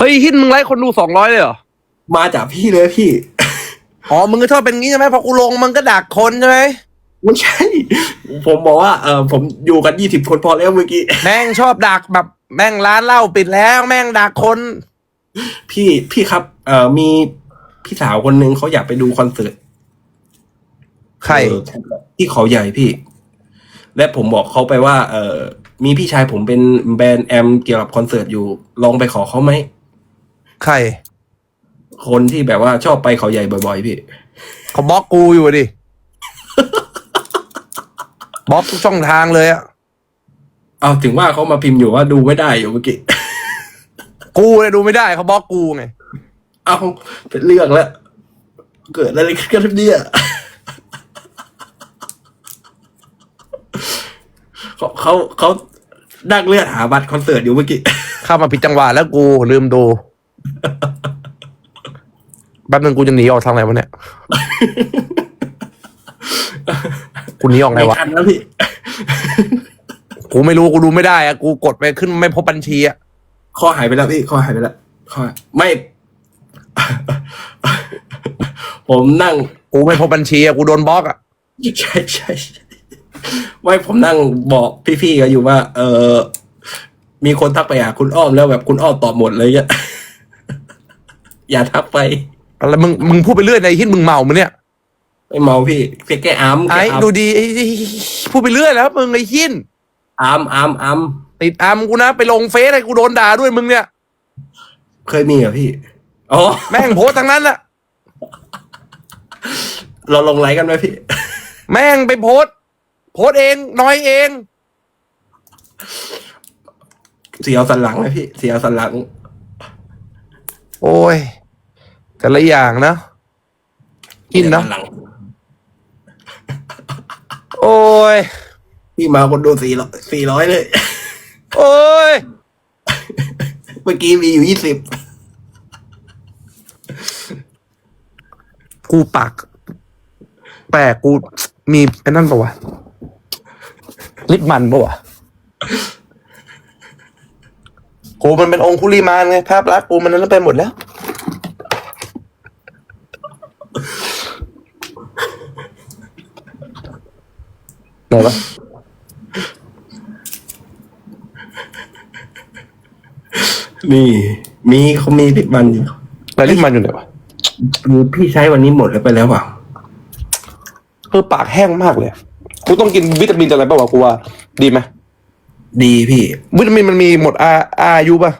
เฮ้ยหินมึงไลค์คนดูสองร้อยเลยเหรอ มาจากพี่เลยพี่ อ๋อ มึงก็ชอบเป็นงี้ใช่ไหมพอกูลงมึงก็ดักคนใช่ไหมไม่ใช่ ผมบอกว่าเออผมอยู่กันยี่สิบคนพอแล้วเมื่อกี้ แม่งชอบดักแบบแม่งร้านเหล้าปิดแล้ว แม่งดักคน พี่พี่ครับ เอ่อมีพี่สาวคนหนึ่งเขาอยากไปดูคอนเสิร์ตใคร เออที่เขาใหญ่พี่ และผมบอกเขาไปว่า เออมีพี่ชายผมเป็นแบรนด์แอมเกี่ยวกับคอนเสิร์ตอยู่ ลองไปขอเขาไหม ใครคนที่แบบว่าชอบไปเขาใหญ่บ่อยๆพี่ เขาบล็อกกูอยู่อะดิบล็อกทุกช่องทางเลยอะเอาถึงว่าเขามาพิมพ์อยู่ว่าดูไม่ได้อยู่เมื่อกี้ กูเลยดูไม่ได้เขาบล็อกกูไงเอาเป็นเรื่องแล้ว เกิดอะไรขึ้นกันเนี่ยเขาเขาเขาดักเลือดหาบัตรคอนเสิร์ตอยู่เมื่อกี้ เข้ามาผิดจังหวะแล้วกูลืมดู แป๊บนึงกูจะหนีออกทางไหนวะเนี่ย กูหนีออกไงไม่วะ ทันแล้วพี่ กูไม่รู้กูดูไม่ได้อะกูกดไปขึ้นไม่พบบัญชีอะข้อหายไปแล้วพี่ข้อหายไปแล้วข้อไม่ ผมนั่ง กูไม่พบบัญชีอะกูโดนบล็อกอะใช่ใช่ใช่ไม่ผมนั่งบอกพี่ๆกันอยู่ว่า เออมีคนทักไปหาคุณอ้อมแล้วแบบคุณอ้อมตอบหมดเลยเนี่ย อย่าทักไปอะไรมึงมึงพูดไปเรื่อยในหินมึงเมามึงเนี่ยไม่เมาพี่เพียงแค่อามไอ้แค่อามดูดีไอ้ไอ้พูดไปเรื่อยแล้วมึงไอ้หินอามอามอามติดอามกูนะไปลงเฟซให้กูโดนด่าด้วยมึงเนี่ยเคยมีเหรอพี่อ๋อแม่งโพสต์ทั้งนั้นอะเราลงไลค์กันไหมพี่ แม่งไปโพสต์โพสต์เองน้อยเอง เสียวสันหลังไหมพี่ เสียวสันหลัง โอ้ย แต่ละอย่างนะ กินนะสัหลังโอ้ย พี่มาคนดูสี่ร้อยสี่ร้อยเลย โอ้ย เมื่อกี้มีอยู่ยี่สิบกูปากแปลกกูมีไอ้นั่นปะวะ ลิปมันปะวะกูมันเป็นองคุลีมานไงภาพลักษณ์กูมันนั้นไปหมดแล้ว ไหนวะนี่ มีเขามีพิมันอยู่แล้วลิปมันอยู่ไหนวะมีพี่ใช้วันนี้หมดแล้วไปแล้วเปล่าเออปากแห้งมากเลยอะกูต้องกินวิตามินอะไรปะวะกูว่าดีไหมดีพี่ วิตามินมันมีหมดอาอายุปะ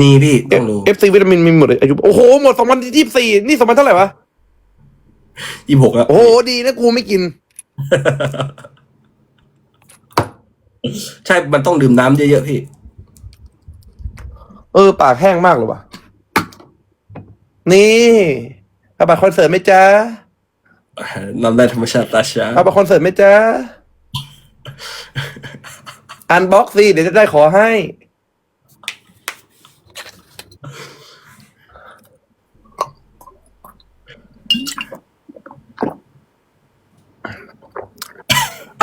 มีพี่ต้องดูเอฟซีวิตามินมีหมดอายุโอ้โหหมดสองพันยี่สิบสี่นี่สองพันเท่าไหร่วะยี่หกแล้วโอ้โหดีนะกูไม่กิน ใช่ มันต้องดื่มน้ำเยอะๆพี่ เออ ปากแห้งมากเลยว่ะนี่เอาบัตรคอนเสิร์ตไหมจ๊ะน้ำได้ธรรมชาติตาช้าเอาบัตรคอนเสิร์ตไหมจ๊ะอันบ็อกซี่เดี๋ยวจะได้ขอให้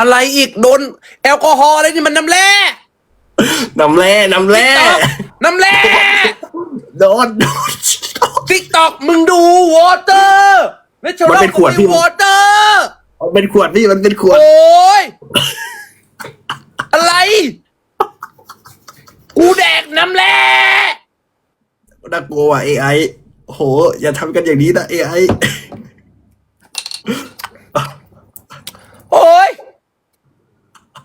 อะไรอีกโดน แอลกอฮอล์อะไรนี่มันน้ำแร่น้ำแร่น้ำแร่น้ำแร่โดนโดนติ๊กตอกมึงดูวอเตอร์ไม่ชมันเป็นขวดพี่วอเตอร์มันเป็นขวดพี่มันเป็นขวดโอ้ยอะไร กูแดกน้ำแร่น่ากลัวว่ะ AI โอ้โห อย่าทำกันอย่างนี้นะ AI โอ้ย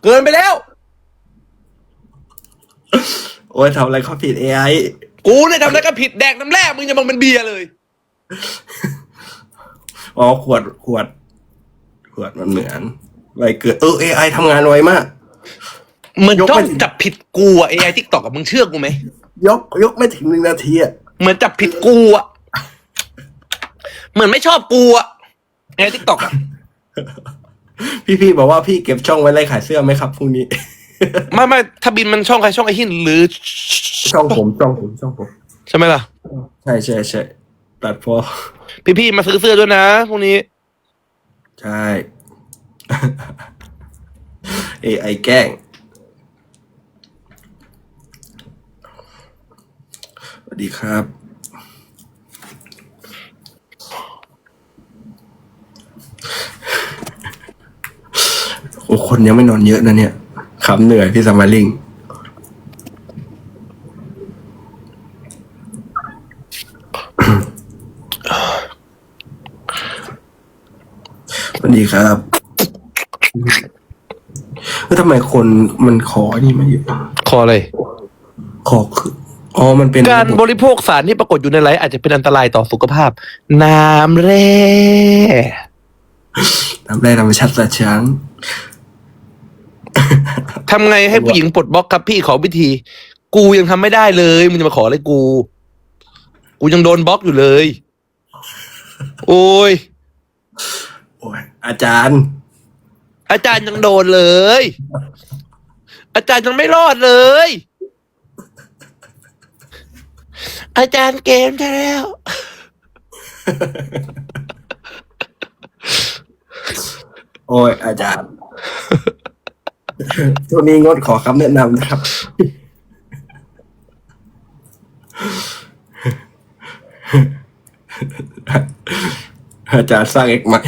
เกินไปแล้ว โอ้ยทำอะไรเขาผิด AI กูเนี่ยทำอะไรก็ผิดแดกน้ำแร่มึงจะมองเป็นเบียร์เลย อ๋อขวดขวด ขวดมันเหมือนอะไรเกิดเออ AI ทำงานไวมากมึงยกจ้อไม่งถึง จับผิดกูอะ AI TikTok อะมึงเชื่อกูไหมยกยกไม่ถึงหนึ่งนาทีอะเหมือนจับผิดกูอะเหมือนไม่ชอบกูอะ AI TikTok อะ พี่ๆบอกว่าพี่เก็บช่องไว้ไล่ขายเสื้อไหมครับพรุ่งนี้ ไม่ไม่ถ้าบินมันช่องใครช่องไอ้หินหรือ ช่องผมช่องผมช่องผม ใช่ไหมล่ะ ใช่ใช่ใช่ตัดพอ พี่ๆมาซื้อเสื้อด้วยนะพวกนี้ ใช่ AI แกล้งสวัสดีครับ โอ้ คนยังไม่นอนเยอะนะเนี่ยขำเหนื่อยพี่สมาลิงสวัสดีครับเออทำไมคนมันขอนี่มาเยอะคออะไรขอคืออ๋อมันเป็นการระบบริโภคสารที่ปรากฏอยู่ในไลฟ์อาจจะเป็นอันตรายต่อสุขภาพ น้ำแร่ทำได้ธรรมชาติสัตว์ช้าง ทำไงให้ผู้หญิงปลดบล็อกครับพี่ขอวิธี กูยังทำไม่ได้เลยมึงจะมาขออะไรกู กูยังโดนบล็อกอยู่เลย โอ้ย โอ้ยอาจารย์ อาจารย์ยังโดนเลย อาจารย์ยังไม่รอดเลย อาจารย์เกมใช่แล้ว โอ้ยอาจารย์ ช่วนี้งดขอคำแนะนำนะครับ อาจารย์สร้างเอกใหม่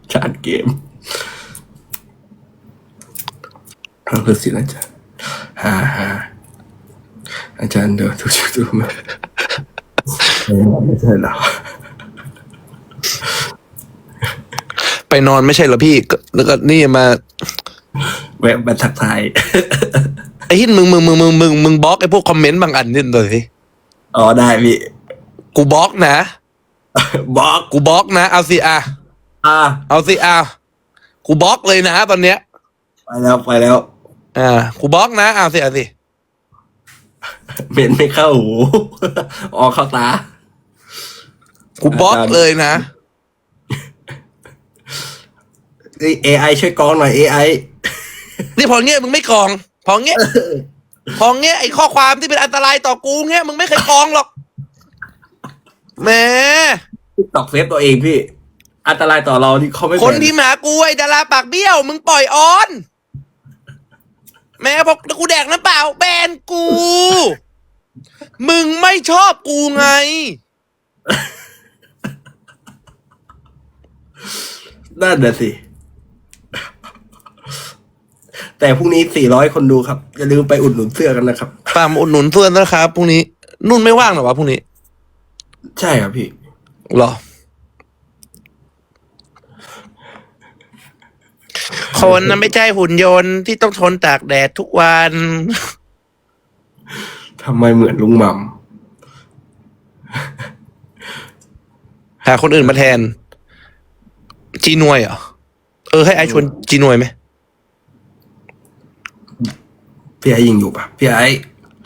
อาจารย์เกมทาคือสิอาจารย์ฮ่าฮ่าอาจารย์เดี๋ยวทุกชุดทุกมาไม่ใช่หรอไปนอนไม่ใช่เหรอพี่ แล้วก็นี่มา แวะมาทักทาย ไอ้หินมึงมึงมึงมึงมึงมึงบล็อกไอ้พวกคอมเมนต์บางอันนี่หน่อยสิอ๋อได้พี่กูบล็อกนะ บอก กูบล็อกนะ เอาสิอะอ่าเอาสิอะกูบล็อกเลยนะตอนเนี้ย ไปแล้วไปแล้ว อ่ากูบล็อกนะเอาสิเอาสิเมนไม่เข้าหู ออกเข้าตา กูบล็อกอาจารย์เลยนะ เอไอช่วยกรองหน่อย AI นี่พอเงี้ยมึงไม่กรอง พอเงี้ยพอเงี้ยไอ้ข้อความที่เป็นอันตรายต่อกูเงี้ยมึงไม่เคยกรองหรอกแหมตอกเซฟตัวเองพี่ อันตรายต่อเราที่เขาไม่คนเป็ที่มาหากูไอ้ดาราปากเบี้ยว มึงปล่อยออน แม่บอกกูแดกน้ำเปล่าแบนกู มึงไม่ชอบกูไง นั่นน่ะสิ แต่พรุ่งนี้ 400 คนดูครับ อย่าลืมไปอุดหนุนเสื้อกันนะครับตามอุดหนุนเพื่อนนะครับพรุ่งนี้นุ่นไม่ว่างเหรอวะพรุ่งนี้ใช่ครับพี่ เหรอ คนนั้นไม่ใช่หุ่นยนต์ที่ต้องทนตากแดดทุกวัน ทำไมเหมือนลุงหม่หาคนอื่นมาแทน จีนวยเหรอ เออให้ไอชวนจีนวยไหมำ พี่ไอยิงอยู่ปะพี่ไอ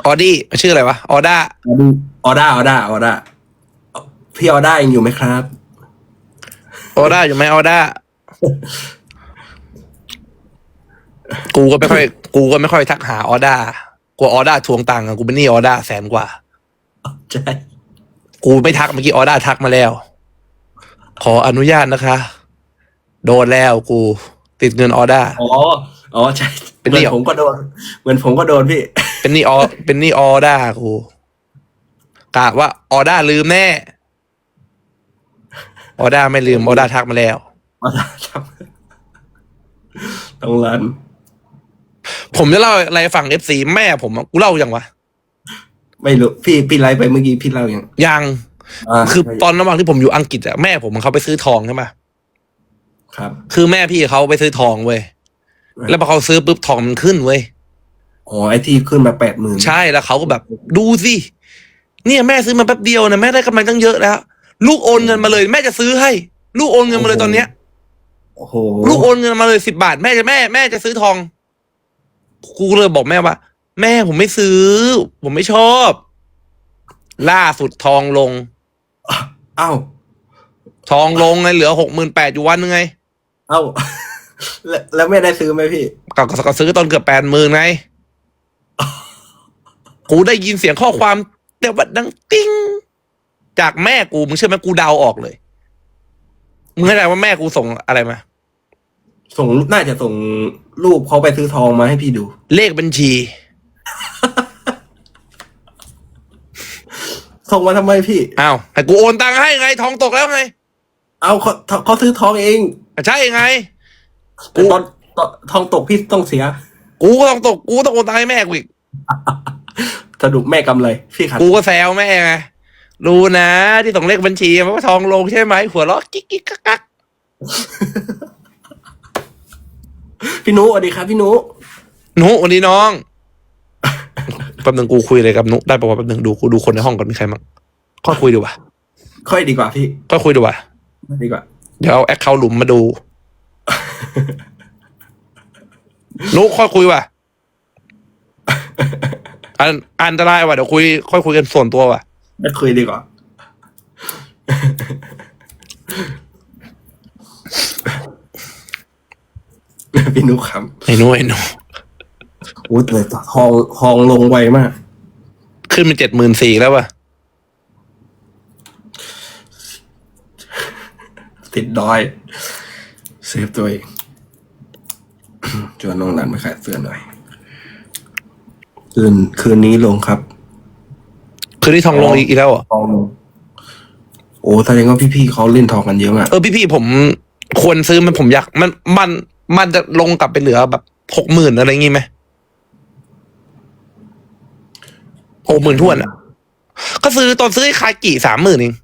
ออดี้ชื่ออะไรวะออด้าออด้าออด้าออด้าพี่ออด้ายังอยู่ไหมครับออด้าอยู่ไหมออด้ากูก็ไม่ค่อย กูก็ไม่ค่อยทักหาออด้ากลัวออด้าทวงตังค์อะกูเป็นหนี้ออด้าแสนกว่าใช่กูไม่ทักเมื่อกี้ออด้าทักมาแล้ว ขออนุญาตนะคะ โดนแล้วกูติดเงินออด้าอ๋อ อ๋อใช่เป็นเหมืเดี่อยนผมก็โดน เหมือนผมก็โดนพี่ เป็นหนี้ออ เป็นหนี้ออด้ากูกะว่าออด้าลืมแน่ ออด้าไม่ลืมออด้าทักมาแล้วออด้าครับต้องรันผมจะเล่าอะไรให้ฟังเอฟซีแม่ผมอะกูเล่ายังวะไม่รู้พี่พี่ไลฟ์ไปเมื่อกี้พี่เล่ายังยังาคือตอนระหว่างที่ผมอยู่อังกฤษอะแม่ผมเขาไปซื้อทองใช่ไหมครับ คือแม่พี่เขาไปซื้อทองเว้ย แล้วพอเขาซื้อปุ๊บทองมันขึ้นเว้ยอ๋อไอที่ขึ้นมาแปดหมื่นใช่แล้วเขาก็แบบ ดูสิเนี่ยแม่ซื้อมาแป๊บเดียวนะแม่ได้กำไรตั้งเยอะแล้วลูกโอนเงินมาเลย แม่จะซื้อให้ ลูกโอนเงินมาเลยตอนเนี้ยโอ้โหลูกโอนเงินมาเลยสิบบาทแม่จะแม่แม่จะซื้อทองกูก็เลยบอกแม่ว่า แม่ผมไม่ซื้อ ผมไม่ชอบ ล่าสุดทองลงเอ้าทองลงไงเหลือหกหมื่นแปดอยู่วันนึงไง เอ้า แล้วแล้วไม่ได้ซื้อไหมพี่ ก็ก็ก็ซื้อตอนเกือบแปดหมื่นไง กูได้ยินเสียงข้อความแต่ว่าดังติ้ง จากแม่กูมึงเชื่อไหมกูเดาออกเลย มึงเข้าใจว่าแม่กูส่งอะไรมา ส่งน่าจะส่งรูปเขาไปซื้อทองมาให้พี่ดู เลขบัญชี ส่งมาทำไมพี่ อ้าวให้กูโอนตังค์ให้ไง ทองตกแล้วไงเอาเขาเขาซื้อทองเองใช่ไง แต่ตอนตอนทองตกพี่ต้องเสีย กูก็ต้องตกกูต้องโอนตังค์ให้แม่กูอีก สรุปแม่กำไรพี่ขัดกูก็แซวแม่ไงรู้นะที่ส่งเลขบัญชีเพราะว่าทองลงใช่ไหมหัวเราะกิ๊กกิ๊กกักกักพี่นุสวัสดีครับ พี่นุหนุวันนี้น้องแป๊บหนึงกูคุยอะไรกับหนุได้ปะวะแป๊บหนึงดูกูดูคนในห้องก่อนมีใครมั้งค่อยคุยดีกว่าค่อยดีกว่าพี่ค่อยคุยดีกว่าดีกว่า เดี๋ยวเอาแอคเคาท์หลุมมาดูห นุค่อยคุยว่ะ อันอันตรายว่ะเดี๋ยวคุย ค่อยคุยกันส่วนตัวว่ะ ไม่คุยดีกว่า พี่นุครับไอ้หนุไอ้หนุโอ้แต่ทองทองลงไวมาก ขึ้นเป็นเจ็ดหมื่นสี่แล้วว่ะ ติดดอย เซฟตัวเองชวนน้องนันมาขายเสื้อหน่อย คืนคืนนี้ลงครับ คืนนี้ทองลงอีกอีกแล้วเหรอทองลงโอ้แสดงว่าพี่ๆเขาเล่นทองกันเยอะมากเออพี่พี่ๆผมควรซื้อมันผมอยาก มันมันมันจะลงกลับไปเหลือแบบหกหมื่นอะไรงี้ไหมหกหมื่นทวนอะ ก็ซื้อตอนซื้อให้คากิสามหมื่นเอง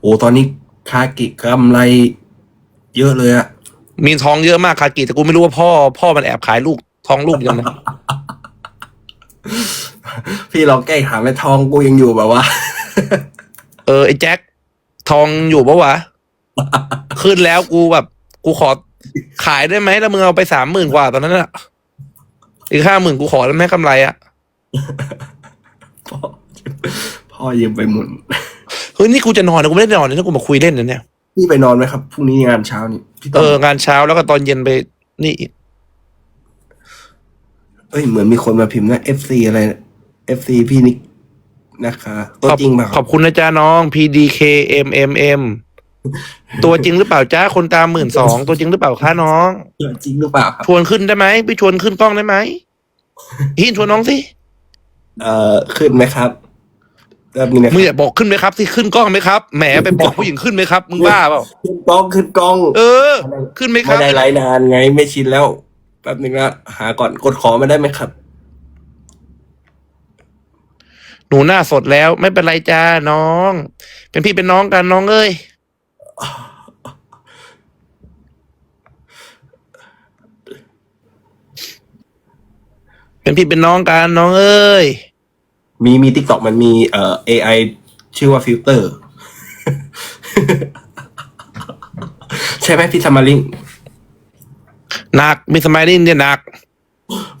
โอ้ตอนนี้คากิกำไร เยอะเลยอะมีทองเยอะมากคากิแต่กูไม่รู้ว่าพ่อ พ่อมันแอบขายลูกทองลูกยังไงพี่ลองแก้ถามไอ้ทองกูยังอยู่แบบว่า เออไอ้แจ็คทองอยู่ปะวะ ขึ้นแล้วกูแบบ กูขอขายได้ไหมแล้วมึงเอาไปสามหมื่นกว่าตอนนั้นอะอีกห้าหมื่นกูขอแล้วแม่กำไรอะพ่อพ่อยืมไปหมุนเฮ้ยนี่กูจะนอนนะกูไม่ได้นอนเลยนะกูมาคุยเล่นนะเนี่ย พี่ไปนอนไหมครับพรุ่งนี้งานเช้านี่พี่ต้เอององานเช้าแล้วก็ตอนเย็นไป นี่อีกเอ้ยเหมือนมีคนมาพิมพ์นะ FC อะไร FC พี่นิกนะคะตัวขอบจริงเปล่าขอบคุณนะจ๊ะน้อง PDKMMM ตัวจริงหรือเปล่าจ้าคนตามหมื่นสองตัวจริงหรือเปล่าคะน้อง ตัวจริงหรือเปล่าครับ ชวนขึ้นได้ไหมไปชวนขึ้นกล้องได้ไหมหินชวนน้องสิ เอ่อขึ้นไหมครับ แบบนี้นะคมึงรับอย่าบอกขึ้นไหมครับที่ขึ้นกล้องไหมครับแหมไปบอกผู้หญิงขึ้นไหมครับมึงบ้าเปล่าขึ้นกล้องขึ้นกล้องเออ ขึ้นไหมคไม่รับ ได้ไลฟ์นานไงไม่ชินแล้วแป๊บนึงนะหาก่อนกดขอมาได้ไหมครับ หนูหน้าสดแล้วไม่เป็นไรจ้าน้อง เป็นพี่เป็นน้องกันน้องเอ้ยเป็นพี่เป็นน้องกันน้องเอ้ย มีมีทิกตอกมันมีเอ่อ AI ชื่อว่าฟิลเตอร์ ใช่ไหมพี่สมาริงหนักมีสมัยนี้เนี่ยหนัก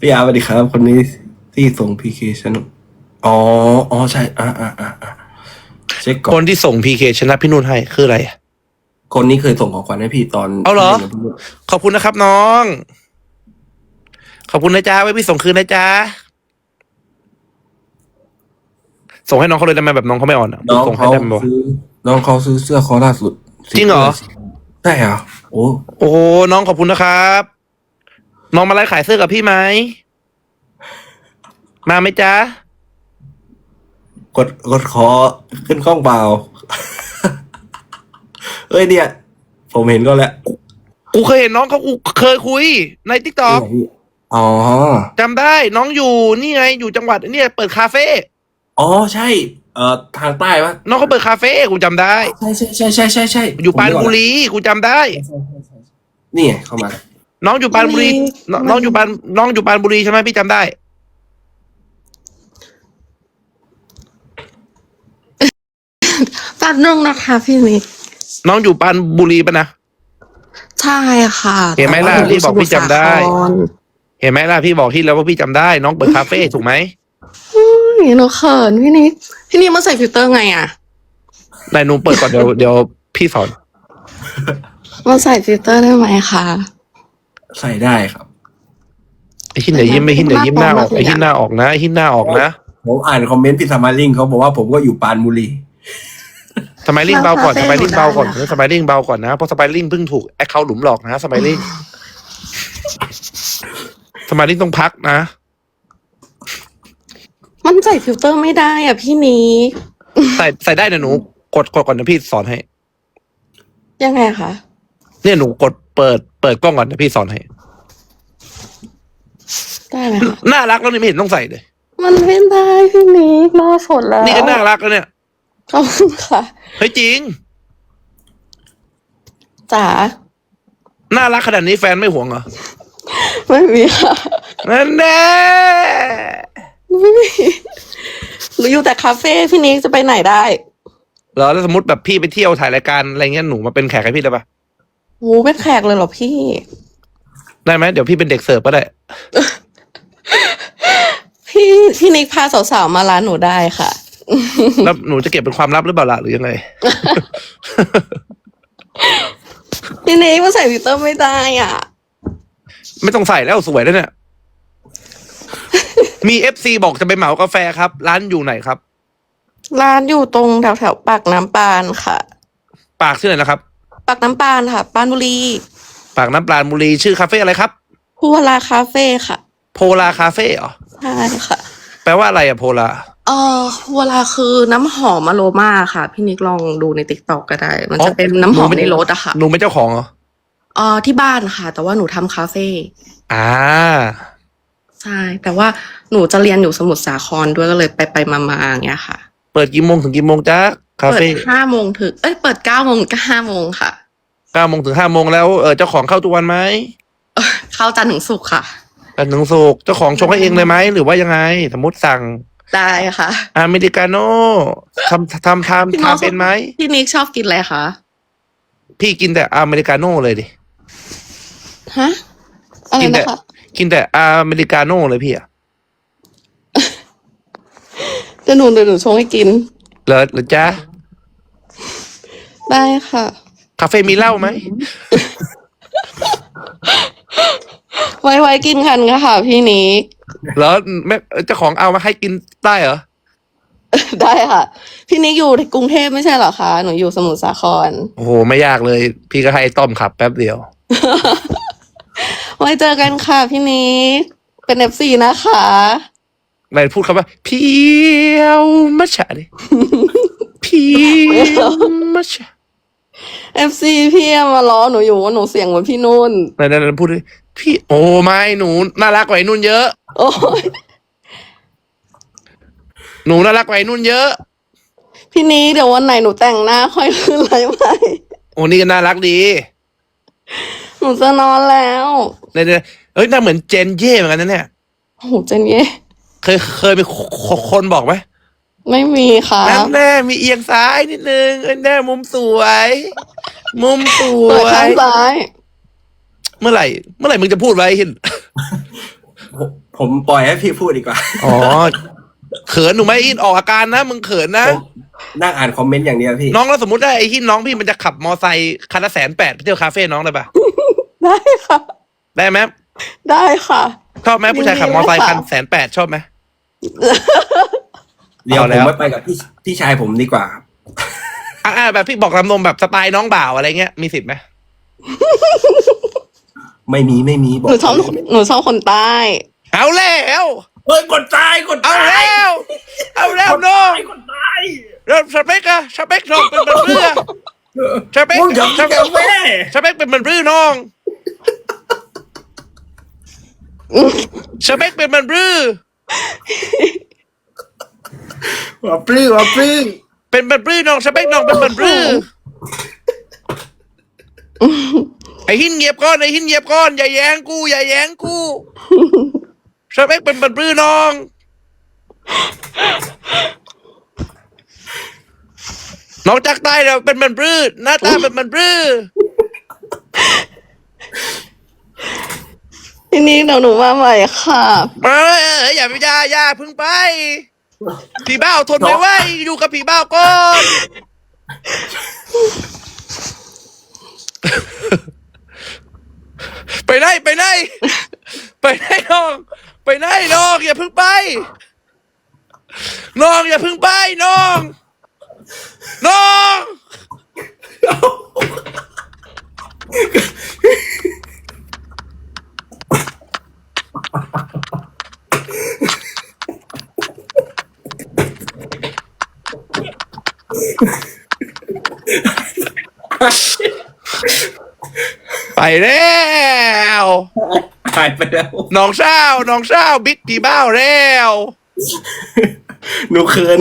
พี่อาร์สวัสดีครับ คนนี้ที่ส่งพีเคชนอ๋ออ๋อใช่อ่าอ่าอ่าอ่าเช็คก่คอนนที่ส่งพีเคชนะพี่นุ่นให้คืออะไรอะคนนี้เคยส่งของขวัญให้พี่ตอนเอาเหรอที่ล่นกับพี่นุ่นขอบคุณนะครับน้อง ขอบคุณนะจ๊ะไว้พี่ส่งคืนนะจ๊ะ ส่งให้น้องเขาเลยได้ไหมแบบน้องเขาไม่อ่อนอะน้องส่งให้เขาได้ไหมวะ ซื้อน้องเขาซื้อเสื้อคอล่าสุดจริงเหรอ ใช่เหรอโอ้โอ้โหน้องขอบคุณนะครับ น้องมาไลฟ์ขายเสื้อกับพี่ไหม มาไหมจ๊ะ กดกดขอขึ้นกล้องเปล่า เอ้ยเนี่ย ผมเห็นก็แล้วกูเคยเห็นน้องเขากูเคยคุย ในทิกตอกอ๋อจำได้น้องอยู่นี่ไงอยู่จังหวัดเนี่ยเปิดคาเฟ่ อ๋อใช่ เอ่อทางใต้ปะน้องเขาเปิดคาเฟ่กูจำได้ ใช่ใช่ใช่ใช่ใช่ใช่อยู่ปรานบุรีกูจำได้ นี่ไงเข้ามา น้องอยู่ปรานบุรีน้องน้องอยู่ปรานน้องอยู่ปรานบุรีใช่ไหมพี่จำได้ แป๊บนึงนะคะพี่นิกน้องอยู่ปรานบุรีปะนะ ใช่ค่ะเห็นไหมล่ะแต่ว่าพี่บอกพี่จำได้ สมุทรสาครเห็นไหมล่ะพี่บอกที่แล้วว่าพี่จำได้ น้องเปิดคาเฟ่ถูกไหม อุ้ยหนูเขินพี่นิกพี่นิกมาใส่ฟิลเตอร์ไงอะนายหนูเปิดก่อนเดี๋ยวเดี๋ยวพี่สอน มาใส่ฟิลเตอร์ได้ไหมคะใส่ได้ครับ ไอ้หินเดี๋ยวยิ้มไอ้หินเดี๋ยวยิ้มหน้าออกไอ้หินหน้าออกนะไอ้หินหน้าออกนะผมอ่านคอมเมนต์พี่สมาริงเขาบอกว่าผมก็อยู่ปรานบุรีสมัยลิงเบาก่อนสมัยลิงเบาก่อนสมัยลิงเบาก่อนนะเพราะสมัยลิงเพิ่งถูกแอคเคาท์หลุมหลอกนะสมัยลิงสมัยลิงต้องพักนะ มันใส่ฟิลเตอร์ไม่ได้อะพี่นิกใส่ใส่ได้นะหนูกดกดก่อนนะพี่สอนให้ ยังไงคะ เนี่ยหนูกดเปิดเปิดกล้องก่อนนะพี่สอนให้ ได้ไหมคะ น่ารักแล้วนี่ไม่เห็นต้องใส่เลย มันไม่ได้พี่นิกหน้าฝนแล้วนี่ก็น่ารักแล้วเนี่ย ขอบคุณค่ะเฮ้ยจริง จ๋าน่ารักขนาดนี้แฟนไม่ห่วงเหรอ ไม่มีค่ะ นั่นแน่ไม่มี หนูอยู่แต่คาเฟ่พี่นิกจะไปไหนได้เหรอแล้วสมมติแบบพี่ไปเที่ยวถ่ายรายการอะไรเงี้ยหนูมาเป็นแขกให้พี่ได้ปะโหเป็นแขกเลยเหรอพี่ ได้ไหมเดี๋ยวพี่เป็นเด็กเสิร์ฟก็ได้ พี่พี่นิกพาสาวๆมาร้านหนูได้ค่ะ แล้วหนูจะเก็บเป็นความลับหรือเปล่าล่ะหรือยังไง พี่นิกมาใส่ฟิลเตอร์ไม่ได้อะ ไม่ต้องใส่แล้วสวยแล้วเนี่ย มีเอฟซีบอกจะไปเหมากาแฟครับ ร้านอยู่ไหนครับ ร้านอยู่ตรงแถวแถวๆปากน้ำปานค่ะ ปากชื่ออะไรนะครับ ปากน้ำปานค่ะ ปานบุรีปากน้ำปลาณบุรีชื่อคาเฟ่อะไรครับพูวลาคาเฟ่ค่ะโพลาคาเฟ่เหรอ ใช่ค่ะ แปลว่าอะไรอะโพลา เออพูวลาคือน้ำหอมอโรมาค่ะ พี่นิกลองดูในติ๊กต็อกก็ได้ มันอ๋อ จะเป็นน้ำหอมหนูไม่ในรถอะค่ะหนูเป็นเจ้าของเหรอ เออที่บ้านค่ะ แต่ว่าหนูทำคาเฟ่อ่า ใช่ แต่ว่าหนูจะเรียนอยู่สมุทรสาครด้วยก็เลยไปไปมามาอย่างเงี้ยค่ะ เปิดกี่โมงถึงกี่โมงจ้าคาเปิดเฟ่ห้าโมงถึงเอ้ยเปิดเก้าโมงก็ห้าโมงค่ะเก้าโมงถึงห้าโมงแล้วเออเจ้าของเข้าทุกวันไหมเข้าจันทร์ถึงศุกร์ค่ะกันถึงสุกร์เจ้าของชงให้เองเลยไหมหรือว่ายังไง สมมติสั่งได้ค่ะอเมริกาโน่ทำทำทำพี่น้องทำเป็นไหมพี่นิกชอบกินอะไรคะพี่กินแต่อเมริกาโน่เลยดิฮะอะไรกินแต่นะคะ กินแต่อเมริกาโน่เลยพี่อะเดี๋ยวหนูเดี๋ยวหนูชงให้กิน เหรอเหรอจ้าได้ค่ะ คาเฟ่มีเหล้าไหมไว้ไว้กินกันค่ะ พี่นิกเหรอแม่เจ้าของเอามาให้กินได้เหรอ ได้ค่ะ พี่นิกอยู่กรุงเทพไม่ใช่เหรอคะ หนูอยู่สมุทรสาคร โอ้โห ไม่ยากเลย พี่ก็ให้ต้อมขับแป๊บเดียว ไว้เจอกันค่ะพี่นิกเป็นเอฟซีนะคะนายพูดคำว่าเพียวมัชชะดิเพียวมัชชะเอฟซีพี่มาล้อหนูอยู่ว่าหนูเสียงเหมือนพี่นุ่นนายนายพูดดิพี่โอ้ไม่หนูน่ารักกว่าไอ้นุ่นเยอะ โอ้ยหนูน่ารักกว่าไอ้นุ่นเยอะ พี่นิกเดี๋ยววันไหนหนูแต่งหน้าค่อยขึ้นไลฟ์ใหม่โอ้นี่ก็น่ารักดี หนูจะนอนแล้วเนี่ยเนี่ยเฮ้ยน่าเหมือนเจนเย่เหมือนกันนะเนี่ย โอ้โหเจนเย่เคยเคยมีคนบอกไหมไม่มีค่ะนั่นแน่มีเอียงซ้ายนิดนึงเอ้ยแน่มุมสวย มุมสวเปิดข้างยซ้าย เมื่อไหร่ เมื่อไหร่มึงจะพูดไว้หินผมผมปล่อยให้พี่พูดดีกว่า อ๋อ เขินหนูไหมอินออกอาการนะมึงเขินนะ ผมนั่งอ่านคอมเมนต์อย่างเดียวพี่ น้องแล้วสมมติว่าไอ้หินน้องพี่มันจะขับมอไซค์คันละแสนแปดไปเที่ยวคาเฟ่น้องได้ปะ ได้ค่ะ ได้ไหมได้ค่ะ ชอบไหมผู้ชายขับมอไซค์คันแสนแปดชอบไหม เดี๋ยวเอาแล้ผมว ไม่ไปกับพี่พี่ชายผมดีกว่าครับอ่าแบบพี่บอกลำนมแบบสไตล์น้องบ่าวอะไรเงี้ยมีสิทธิ์ไหมไม่มีไม่มีบอหกนูชอบหนูชอบคนใต้ เอาแล้ว เฮ้ยกดตายกดเอาตายแล้ว เอาแล้วน้องกดตายแล้วสเปกอะสเปกน้องเป็นมันเรือสเปคมึงอย่าสเปคกาแฟสเปกเป็นมันรือน้อง สเปกเป็นมันรือว่าปลื้มว่าปลื้มเป็นมันรือน้องสเปกน้องเป็นมันรือไอ้หินเหยียบก้อนไอ้หินเหยียบก้อนอย่าแย้งกูอย่าแย้งกูสเปกเป็นมันรือน้อง น้องจากใต้เราเป็นมันรื้อหน้าตาเป็นมันรื้อ ทีนี้เดี๋ยวหนูมาใหม่ค่ะ เอออย่าไปอย่าอย่าเพึ่งไป ผีบ้าทนไม่ไหวอยู่กับผีบ้าก่อนไปไหนไปไหนไปไหนน้อง ไปไหนน้องอย่าเพึ่งไปน้องอย่าเพึ่งไปน้องน้อง ไปแล้ว หายไปแล้ว น้องเศร้าน้องเศร้าบิ๊กปีบ้าวแล้ว หนูเขิน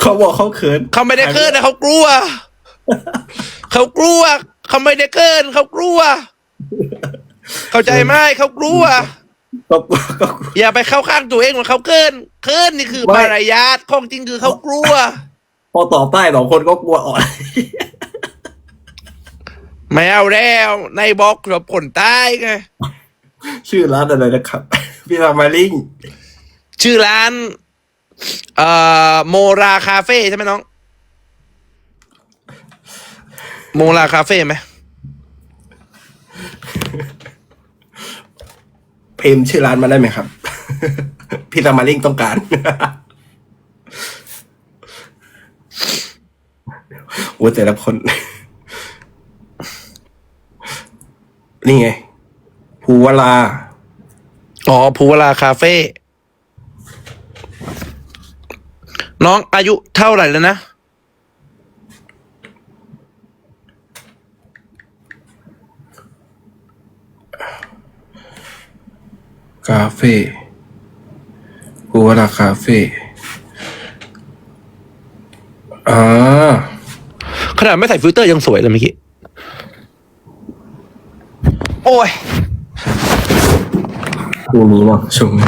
เขาบอกเขาเขิน เขาไม่ได้เกินนะเขากลัว เขากลัว เขาไม่ได้เกิน เขากลัว เข้าใจไหมเขากลัว ก็กลัวก็กลัว อย่าไปเข้าข้างตัวเองว่าเขาเกินเกินนี่คือไม่ มารยาทของจริงคือเขากลัว พอตอบใต้สองคนก็กลัวอ่อน ไม่เอาแล้วในบล็อกเราผลใต้ไงชื่อร้านอะไรนะครับ พี่รามาลิงชื่อร้าน เอ่อโมราคาเฟ่ใช่ไหมน้อง โมราคาเฟ่ไหม เพมชื่อร้านมาได้ไหมครับ พี่รามาลิงต้องการ โอ้แต่ละคน นี่ไง ภูวลา อ๋อ ภูวราคาเฟ่ น้องอายุเท่าไหร่แล้วนะ คาเฟ่ภูวลาคาเฟ่อ่าขนาดไม่ใส่ฟิลเตอร์ยังสวยเลยเมื่อกี้ โอ้ยช่วงนี้เนาะช่วงนี้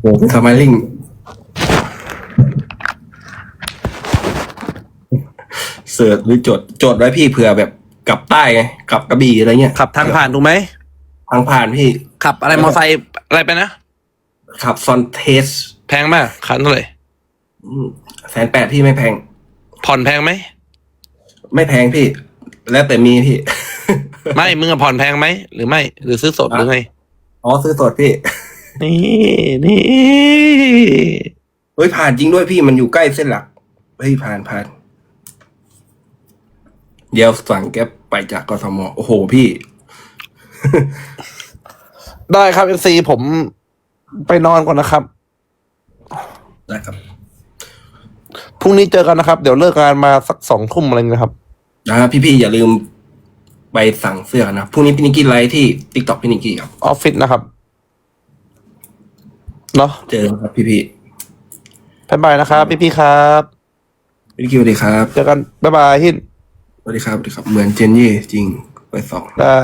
โอ้พี่รามาลิงเสิร์ชหรือจด จดไว้พี่เผื่อแบบกลับใต้ไงกลับกระบี่อะไรเงี้ยขับทางผ่านถูกไหมทางผ่านพี่ ขับอะไรมอไซค์อะไรไปนะขับซอนเทสแพงมากคันเท่าไหร่แสนแปดพี่ไม่แพง ผ่อนแพงไหม ไม่แพงพี่ แล้วแต่มีพี่ ไม่มึงอะผ่อนแพงไหม หรือไม่ หรือซื้อสดหรือไง อ๋อซื้อสดพี่ นี่นี่เฮ้ยผ่านจริงด้วยพี่มันอยู่ใกล้เส้นหลักเฮ้ยผ่านผ่าน เดี๋ยวสั่งแก๊ปไปจากกทมโอ้โหพี่ ได้ครับเอซีผมไปนอนก่อนนะครับ ได้ครับ พรุ่งนี้เจอกันนะครับ เดี๋ยวเลิกงานมาสักสองทุ่มอะไรเงี้ยครับ นะพี่ๆอย่าลืมไปสั่งเสื้อนะพรุ่งนี้พี่นิกกี้ไลฟ์ที่ติ๊กต็อกพี่นิกกี้ครับ ออฟฟิศนะครับ เนาะเจอกันครับพี่บ๊ายบายนะครับ พี่ๆครับ ๆพี่นิกกี้สวัสดีครับเจอกันบ๊ายบายฮินสวัสดีครับสวัสดีครับ เหมือนเจนเย่จริงไปสอง ได้